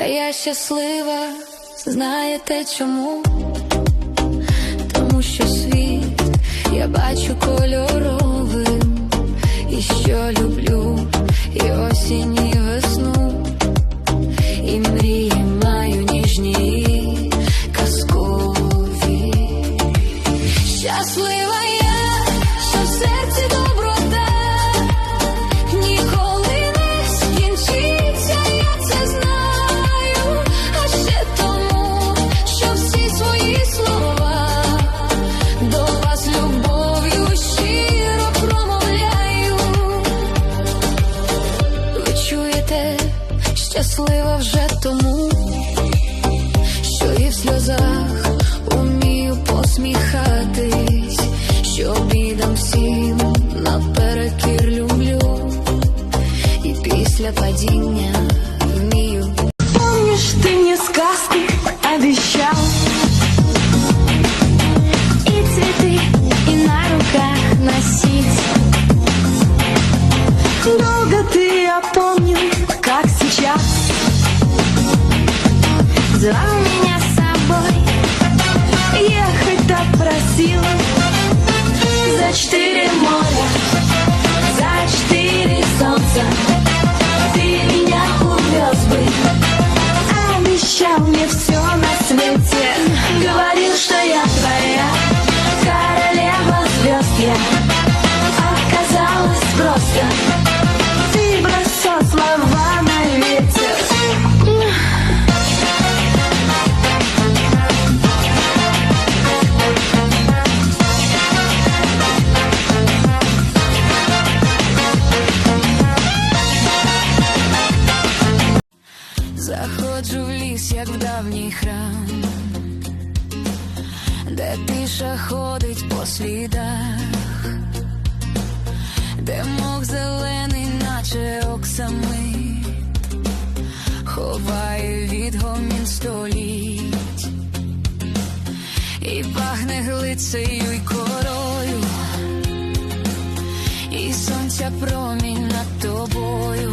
А я щаслива, знаєте чому? Тому що світ я бачу кольоровим, щаслива вже тому, що і в сльозах умію посміхатись, що бідам всім наперекір люблю, і після падіння все на свете. Говорил, что я твоя Королева звезд я Оказалось просто. Ты бросал слова на ветер Заходжу в ліс, як в давній храм, де тиша ходить по слідах, де мох зелений, наче оксамит, ховає відгомін століть, і пахне глицею й корою, і сонця промінь над тобою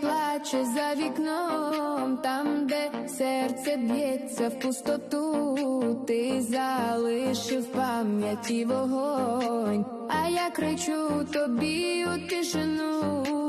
плаче за вікном, там, де серце б'ється в пустоту, ти залишив пам'яті вогонь, а я кричу тобі у тишину.